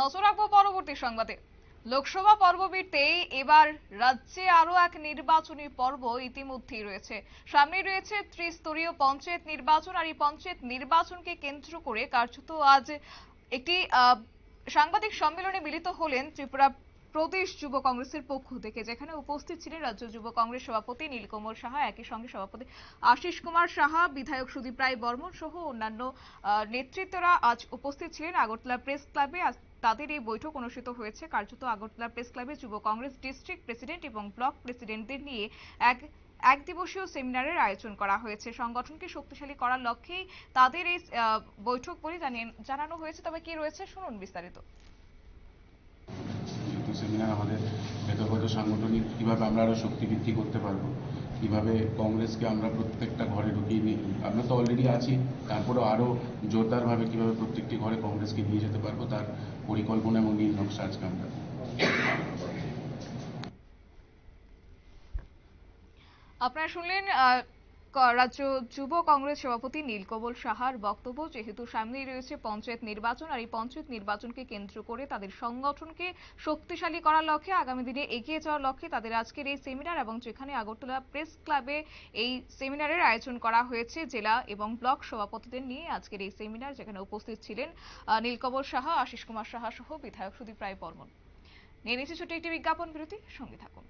নজর রাখব পরবর্তী সংবাদে। লোকসভা পর্ববৃত্তে এবার রাজ্যে আরও এক নির্বাচনী পর্ব ইতিমধ্যেই রয়েছে। সামনে রয়েছে ত্রিস্তরীয় পঞ্চায়েত নির্বাচন আর এই পঞ্চায়েত নির্বাচনকে কেন্দ্র করে কার্যত আজ একটি সাংবাদিক সম্মেলনে মিলিত হলেন ত্রিপুরা প্রদেশ যুব কংগ্রেসের পক্ষ থেকে, যেখানে উপস্থিত ছিলেন রাজ্য যুব কংগ্রেস সভাপতি নীলকমল সাহা, একই সঙ্গে সভাপতি আশিস কুমার সাহা, বিধায়ক সুদীপ রায় বর্মন সহ অন্যান্য নেতৃত্বরা আজ উপস্থিত ছিলেন আগরতলা প্রেস ক্লাবে। আজ তাদের এই বৈঠক অনুষ্ঠিত হয়েছে। কার্যত আগরতলা প্রেস ক্লাবে যুব কংগ্রেস ডিস্ট্রিক্ট প্রেসিডেন্ট এবং ব্লক প্রেসিডেন্টদের নিয়ে এক এক দিবসীয় সেমিনারের আয়োজন করা হয়েছে। সংগঠনকে শক্তিশালী করার লক্ষ্যেই তাদের এই বৈঠক বলে জানানো হয়েছে। তবে কি রয়েছে? শুনুন বিস্তারিত। সেমিনার আমাদের ভেতরগত সাংগঠনিক কীভাবে আমরা আরও শক্তি বৃদ্ধি করতে পারব, কীভাবে কংগ্রেসকে আমরা প্রত্যেকটা ঘরে ঢুকিয়ে নিয়ে আমরা তো অলরেডি আছি, তারপরেও আরও জোরদারভাবে কীভাবে প্রত্যেকটি ঘরে কংগ্রেসকে নিয়ে যেতে পারব তার পরিকল্পনা এবং নীল নকশা আজকে আমরা আপনারা শুনলেন রাজ্য যুব কংগ্রেস সভাপতি নীলকমল সাহার বক্তব্য, যেহেতু সামনেই রয়েছে পঞ্চায়েত নির্বাচন, আর এই পঞ্চায়েত নির্বাচনকে কেন্দ্র করে তাদের সংগঠনকে শক্তিশালী করার লক্ষ্যে আগামী দিনে এগিয়ে যাওয়ার লক্ষ্যে তাদের আজকের এই সেমিনার এবং যেখানে আগরতলা প্রেস ক্লাবে এই সেমিনারের আয়োজন করা হয়েছে জেলা এবং ব্লক সভাপতিদের নিয়ে আজকের এই সেমিনার, যেখানে উপস্থিত ছিলেন নীলকমল সাহা, আশিস কুমার সাহা সহ বিধায়ক সুদীপ রায় বর্মন। নিয়ে নিচ্ছে ছোট্ট একটি বিজ্ঞাপন বিরতি, সঙ্গে থাকুন।